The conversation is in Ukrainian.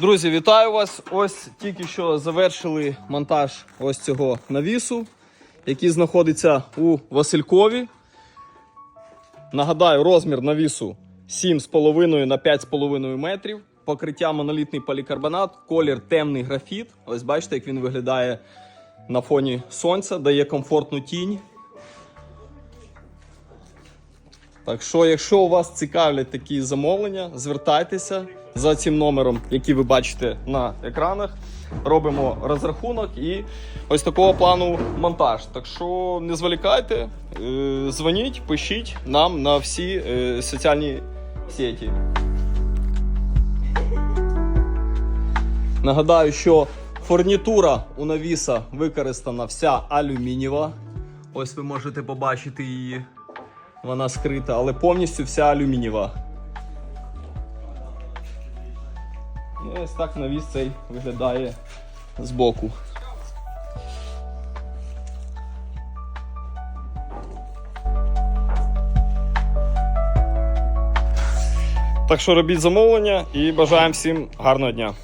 Друзі, вітаю вас! Ось тільки що завершили монтаж ось цього навісу, який знаходиться у Василькові. Нагадаю, розмір навісу 7,5 на 5,5 метрів. Покриття монолітний полікарбонат, колір темний графіт. Ось бачите, як він виглядає на фоні сонця, дає комфортну тінь. Так що, якщо у вас цікавлять такі замовлення, звертайтеся за цим номером, який ви бачите на екранах. Робимо розрахунок і ось такого плану монтаж. Так що не зволікайте, е, дзвоніть, пишіть нам на всі е, соціальні сеті. Нагадаю, що фурнітура у навіса використана вся алюмінієва. Ось ви можете побачити її. Вона скрита, але повністю вся алюмінієва. І ось так навіс цей виглядає збоку. Так що робіть замовлення і бажаємо всім гарного дня.